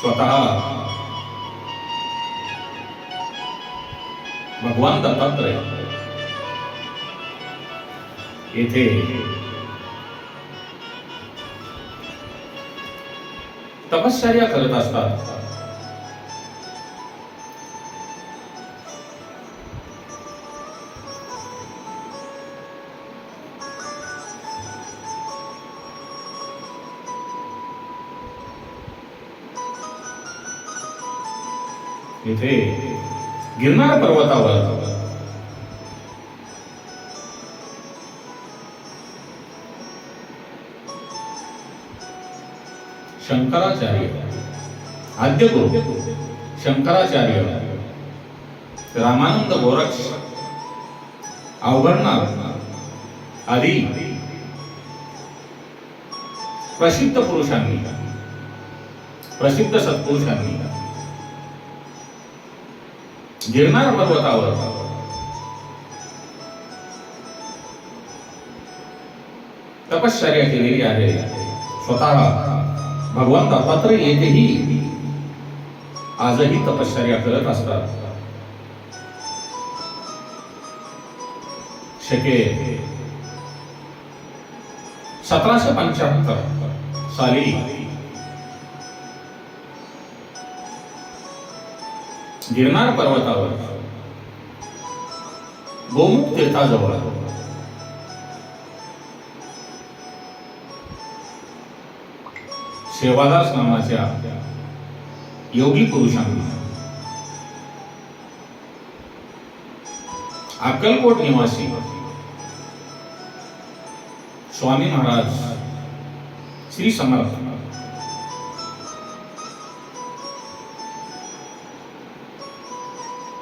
स्वतः भगवान दत्तात्रय. येथे तपश्चर्या करत असतात. तिथे गिरणार पर्वतावर. शंकराचार्य आद्य गुरु शंकराचार्य रामानंद गोरक्ष अवघडणार आदी प्रसिद्ध पुरुषांनी प्रसिद्ध सत्पुरुषांनी गिरणार पर्वतावर? तपश्चर्या केलेली आहे. स्वतः भगवान दत्तात्रय येथेही आजही तपश्चर्या करत असतात. शके सतराशे पंच्याहत्तर साली गिरणार पर्वतावर. गोमुख तीर्थाजवळ. सेवादास नावाच्या योगी पुरुषांनी. अक्कलकोट निवासी स्वामी महाराज श्री समर्थ.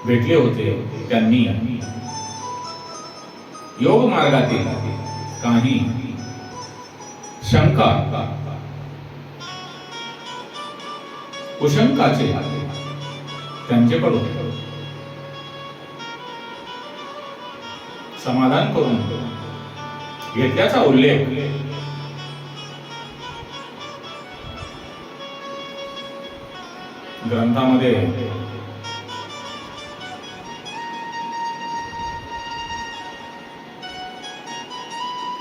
भेटले होते त्यांनी. योग मार्गातील काही शंका. कुशंकाचे त्यांच्याकडून समाधान करून घेतल्याचा उल्लेख ग्रंथामध्ये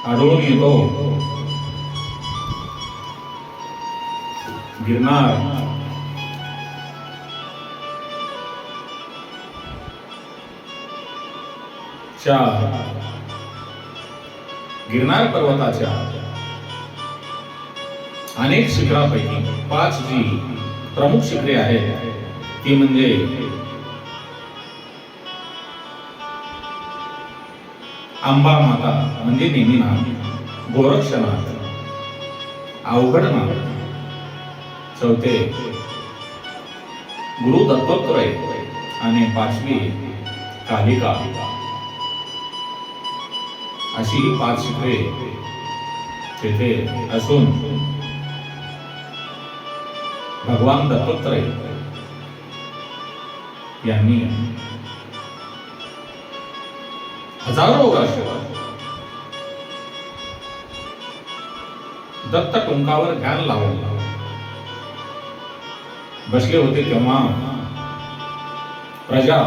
आढळून येतो गिरनार च्या गिरनार पर्वताच्या अनेक शिखरापैकी पाच जी प्रमुख शिखरे आहेत. ती म्हणजे आंबा माता म्हणजे नेमिनाथ गोरक्षनाथ अवघडनाथ चौथे गुरु दत्तोत्रय आणि पाचवी कालिका. अशी ही पाच शिखरे तेथे असून भगवान दत्तोत्रय यांनी हजारो वर्ष दत्त कुंकावर ध्यान लावलं बसले होते तेव्हा प्रजा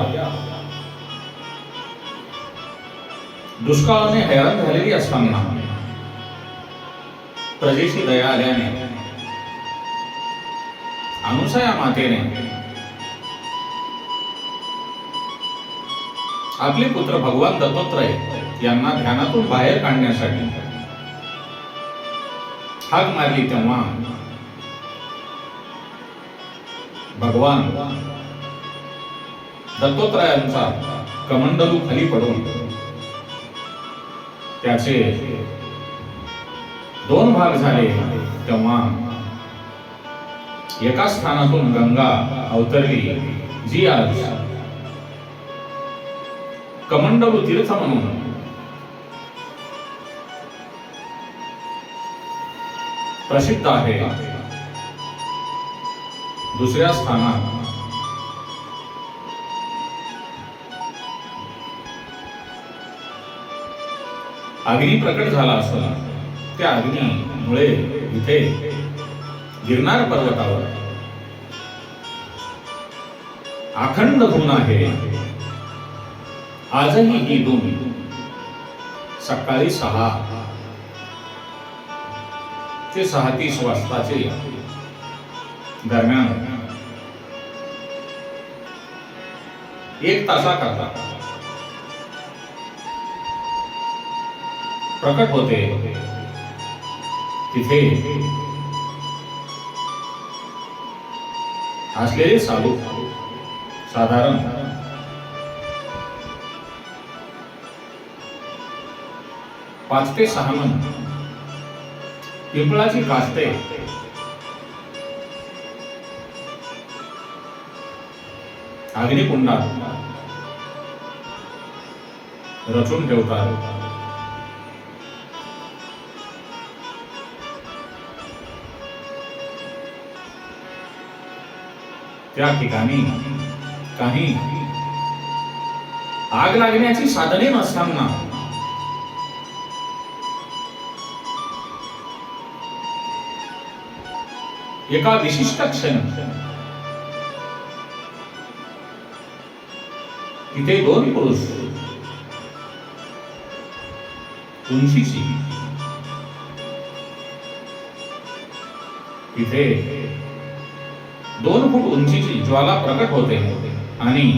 दुष्काळाने हैराण झालेली असताना प्रजेशी दया आल्याने अनुसया मातेने आपले पुत्र भगवान दत्तात्रय यांना ध्यानातून बाहेर काढण्यासाठी. हाक मारली तेव्हा भगवान दत्तोत्रयांचा कमंडलू खाली पडून त्याचे दोन भाग झाले. तेव्हा एका स्थानातून गंगा अवतरली. जी आज கமண்டவு तीर्थ प्रसिद्ध आहे. दुसऱ्या स्थानात. अग्नी प्रकट झाला असला त्या अग्नीमुळे इथे गिरणार पर्वतावर अखंड धून आहे. आजही ही दोन सकाळी सहा ते सहा तीस वाजताचे दरम्यान एक तासा करता प्रकट होते तिथे असलेले साधू साधारण पाच ते सहा मन पिंपळाची काष्टे अग्निकुंडात. रचून ठेवतात. त्या ठिकाणी काही आग लागण्याची साधने नसताना एका विशिष्ट क्षण. तिथे दोन पुरुष. उंचीची तिथे दोन फूट उंचीची ज्वाला प्रकट होते आणि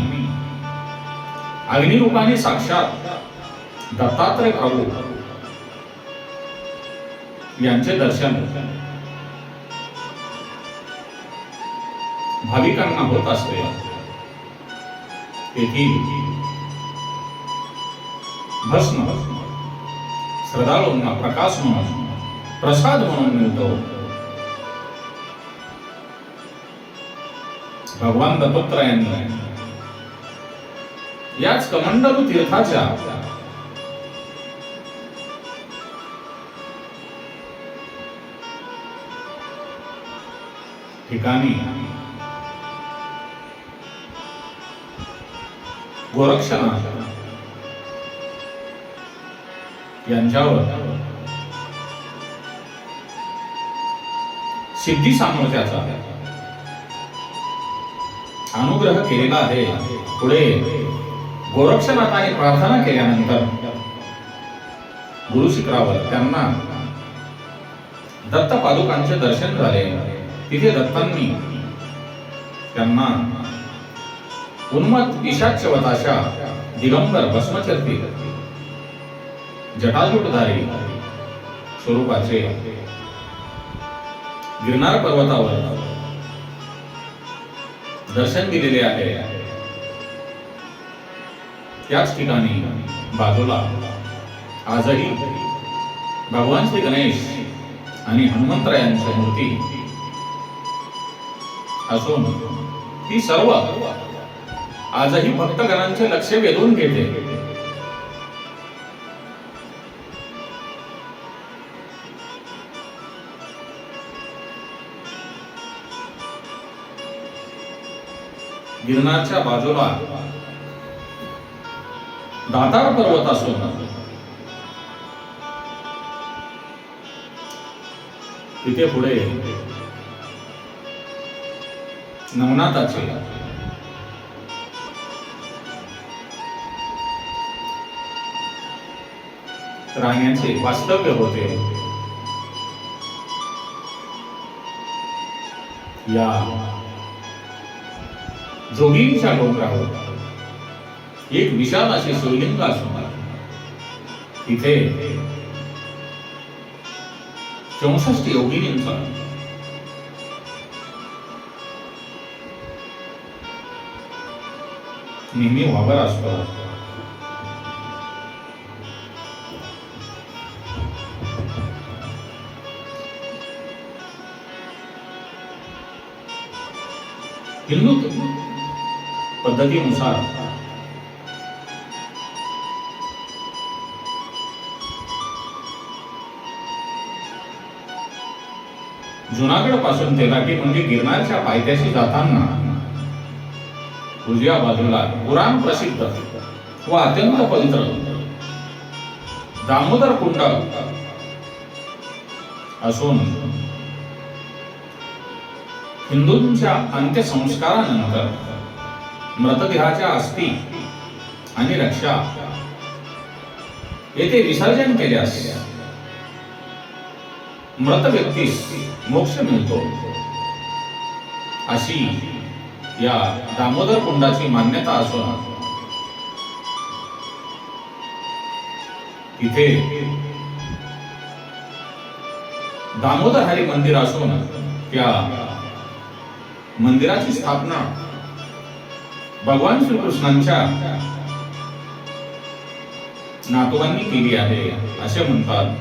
अग्निरूपाने साक्षात दत्तात्रय प्रभू यांचे दर्शन. भाविकांना होत असते. तेथील भस्म. श्रद्धाळूंना प्रकाश म्हणून प्रसाद म्हणून मिळतो. भगवान दत्तात्रयांनी याच कमंडलू तीर्थाच्या. ठिकाणी. गोरक्षनाथ यांच्यावर. सिद्धी सामर्थ्याचा. अनुग्रह केलेला आहे. पुढे. गोरक्षनाथाने प्रार्थना केल्यानंतर. गुरु शिखरावर त्यांना. दत्त पादुकांचे दर्शन झाले. तिथे दत्तांनी त्यांना उन्मत पिशाच्यवताशा दिगंबर भस्मचर्ती जटाजूटधारी स्वरूपाचे गिरनार पर्वतावर दर्शन दिलेले आहे. त्याच ठिकाणी बाजूला आजही भगवान श्री गणेश आणि हनुमंतरायांची मूर्ती असून ती सर्व आजही भक्तगणांचे लक्ष वेधून घेते. गिरनारच्या बाजूला दातार पर्वत असून तिथे पुढे नवनाथाचे राहण्याचे वास्तव्य होते. या जोगींच्या डोंगरावर एक विशाल असे शिवलिंग असून तिथे चौसष्ट योगिनींचा नेहमी वावर असतो. हिंदू पद्धतीनुसार जुनागडपासून तेलाटी म्हणजे गिरणारच्या पायथ्याशी जाताना उजव्या बाजूला पुराण प्रसिद्ध व अत्यंत पवित्र दामोदर कुंड असून हिंदूंच्या अंत्यसंस्कारानंतर मृतदेहाच्या अस्थी आणि रक्षा येथे विसर्जन केल्यास मृत व्यक्तीस मोक्ष मिळतो. अशी या दामोदर कुंडाची मान्यता असून तिथे दामोदर हरी मंदिर असून त्या मंदिराची स्थापना भगवान श्रीकृष्णांच्या नातवांनी केली आहे असे म्हणतात.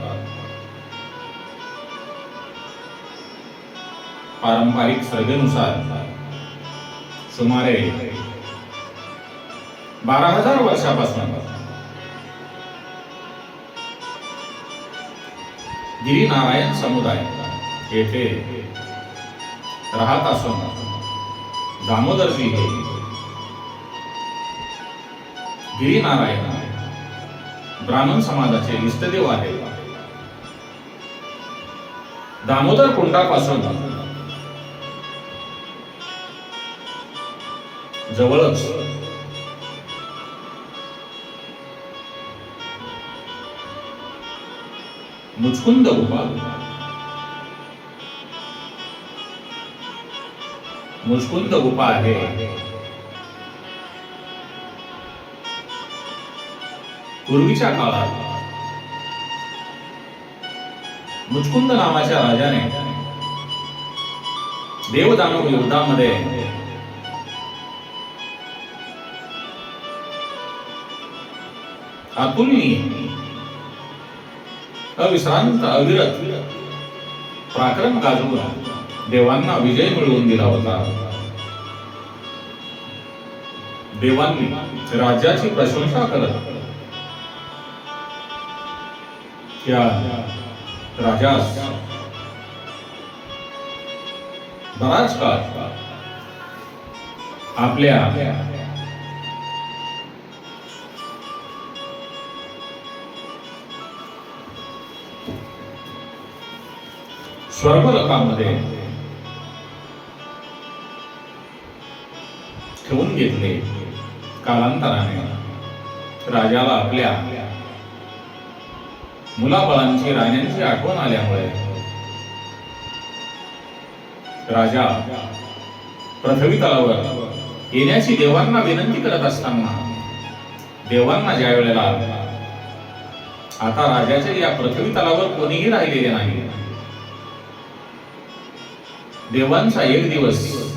पारंपरिक श्रद्धेनुसार सुमारे बारा हजार वर्षापासून गिरीनारायण समुदाय येथे राहत असून दामोदरजी हे. गिरीनारायण. ब्राह्मण समाजाचे इष्टदेव आहे दामोदर कुंडापासून जवळच. मुचकुंद गुफा मुस्कुंद गुफा आहे. पूर्वीच्या काळात मुचकुंद नावाच्या राजाने देवदानव युद्धामध्ये अतुलनीय अविश्रांत अविरत पराक्रम गाजवून देवांना विजय मिळवून दिला होता. देवांनी राज्याची प्रशंसा करत त्या राजास बराच काळ आपल्या स्वर्गलोकामध्ये ठेवून घेतले कालांतराने. राजाला आपल्या मुलाबाळांची राण्यांची आठवण आल्यामुळे राजा पृथ्वी तळावर येण्याची देवांना विनंती करत असताना देवांना ज्या वेळेला आता राजाच्या या पृथ्वी तलावर कोणीही राहिलेले नाही देवांचा एक दिवस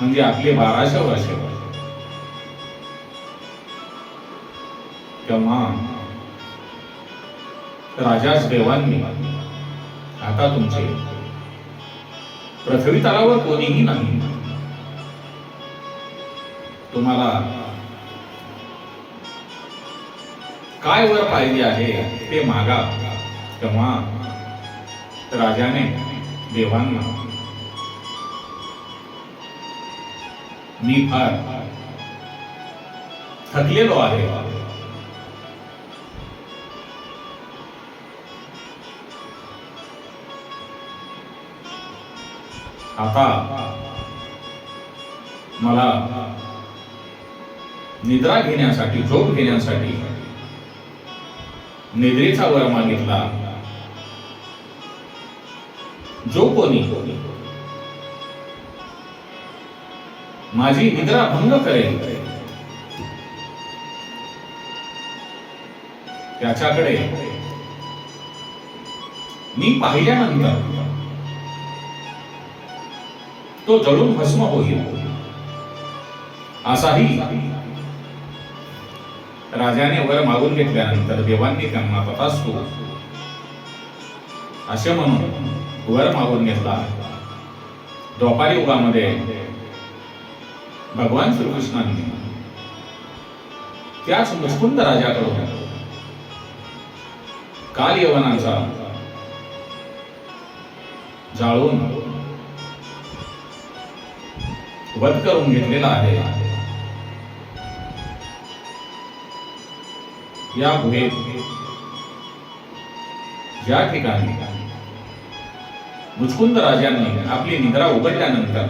म्हणजे आपले बाराशे वर्ष तेव्हा राजाच देवांनी आता तुमचे पृथ्वी तलावर कोणीही नाही. तुम्हाला काय वर पाहिजे आहे ते मागा. तेव्हा राजाने देवांना मी फार थकलेलो आहे. आता मला निद्रा घेण्यासाठी झोप घेण्यासाठी निद्रेचा वर मागितला. जो कोणी माझी निद्रा भंग करेल त्याच्याकडे मी पाहिल्यानंतर तो जळून भस्म होईल. असाही राजाने वर मागून घेतल्यानंतर देवांनी त्यांना तथास्तु असे म्हणून वर मागून घेतला. द्वापारी युगामध्ये भगवान श्रीकृष्णांनी त्याच मुचकुंद राजाकडून काल यवनाचा जाळून वध करून घेतलेला आहे. या गुहेत ज्या ठिकाणी मुचकुंद राजांनी आपली निद्रा उघडल्यानंतर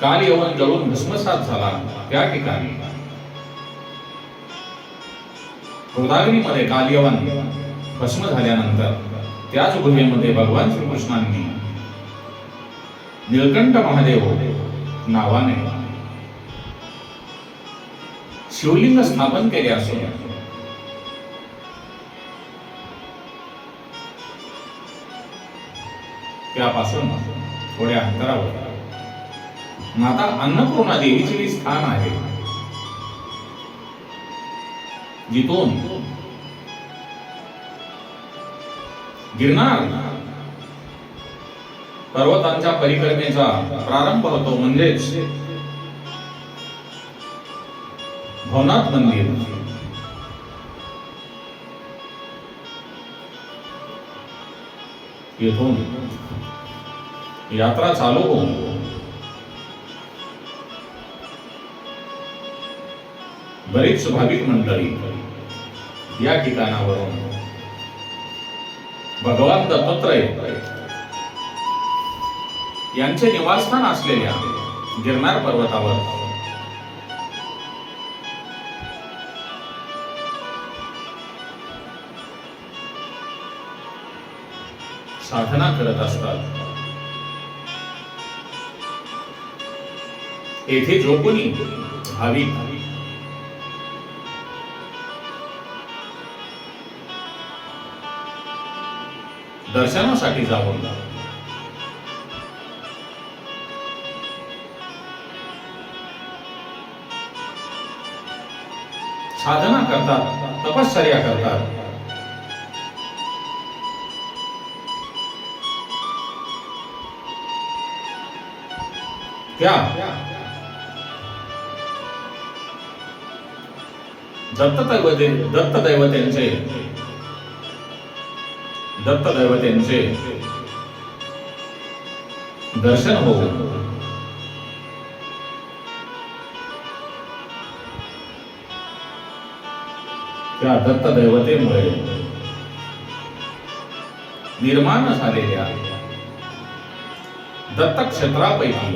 काल यवन जळून भस्मसात झाला त्या ठिकाणी. गोदावरीमध्ये काल यवन भस्म झाल्यानंतर त्याच गुहेमध्ये भगवान श्रीकृष्णांनी निळकंठ महादेव नावाने शिवलिंग स्थापन केले असून त्यापासून थोड्या अंतरावर माता अन्नपूर्णा देवीचे जे स्थान आहे. जिथून गिरणार पर्वतांच्या परिक्रमेचा प्रारंभ होतो म्हणजेच भवनाथ मंदिर. येथून यात्रा चालू होऊन बरेच भाविक मंडळी या ठिकाणावरून भगवान दत्तात्रय यांचे निवासस्थान असलेल्या गिरनार पर्वतावर. साधना करत असतात. येथे जो कोणी भाविक दर्शनासाठी जाऊन साधना करतात तपश्चर्या करतात. त्या दत्तदैवते दत्तदैवतेंचे दत्तदैवतेंचे दर्शन होऊन. त्या दत्तदैवतेमुळे निर्माण झालेल्या दत्तक्षेत्रापैकी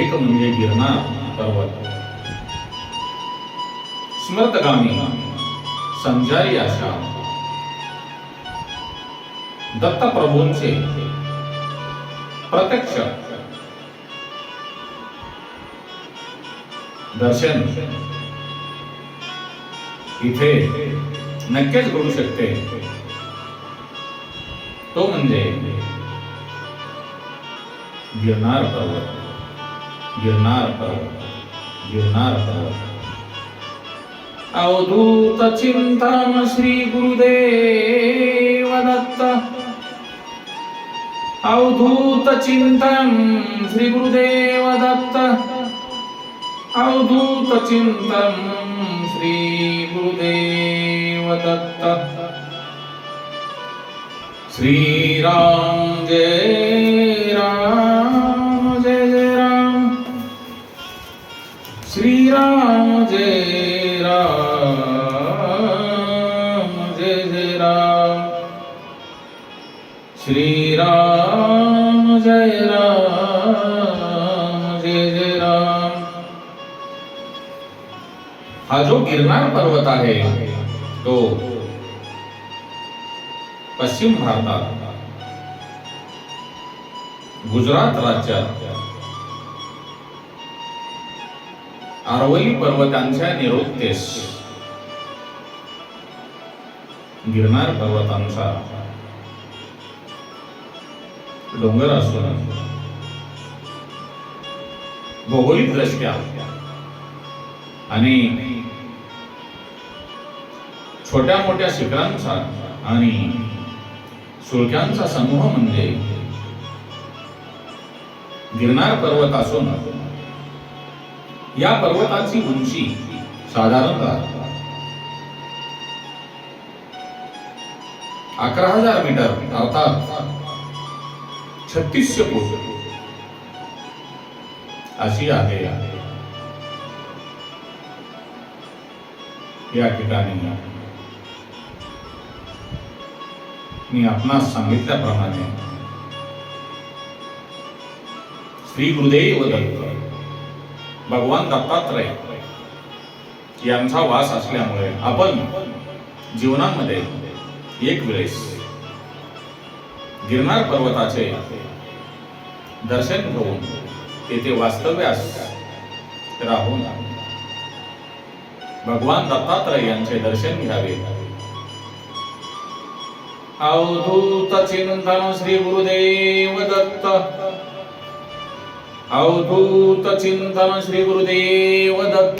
एक म्हणजे गिरणार पर्वत. स्मृतगामी संजारी अशा दत्तप्रभूंचे प्रत्यक्ष। दर्शन। इथे नक्कीच घडू शकते. तो म्हणजे गिरनार पर्वत. गिरनार पर्वत. गिरनार पर्वत. अवधूत चिंतन श्री गुरुदेव दत्त अवधूत चिंतन श्री गुरुदेव दत्त अवधूत चिंतन श्री गुरुदेव दत्त श्रीराम जय राम जय जय राम। श्रीराम जय जय जय राम। श्री राम जय राम जय जय राम। हा जो गिरनार पर्वत आहे तो पश्चिम भारतात गुजरात राज्यात आरवली पर्वतांच्या गिरणार गिरनार पर्वतांचा डोंगर असून भौगोलिक दृष्ट्या आणि छोट्या मोठ्या शिखरांचा आणि सुळक्यांचा समूह म्हणजे गिरणार पर्वत असून या पर्वताची उंची साधारणतः अकरा हजार मीटर अर्थात छत्तीसशे फूट. अशी आहे. या ठिकाणी मी आपणास सांगितल्याप्रमाणे श्री गुरुदेव दत्त भगवान दत्तात्रय यांचा वास असल्यामुळे आपण जीवनामध्ये एक वेळेस गिरनार पर्वताचे दर्शन घेऊन तेथे वास्तव्यास राहून भगवान दत्तात्रय यांचे दर्शन घ्यावे. अवधूत चिंतन श्री गुरुदेव दत्त. अवधूत चिंतन श्री गुरुदेव दत्त.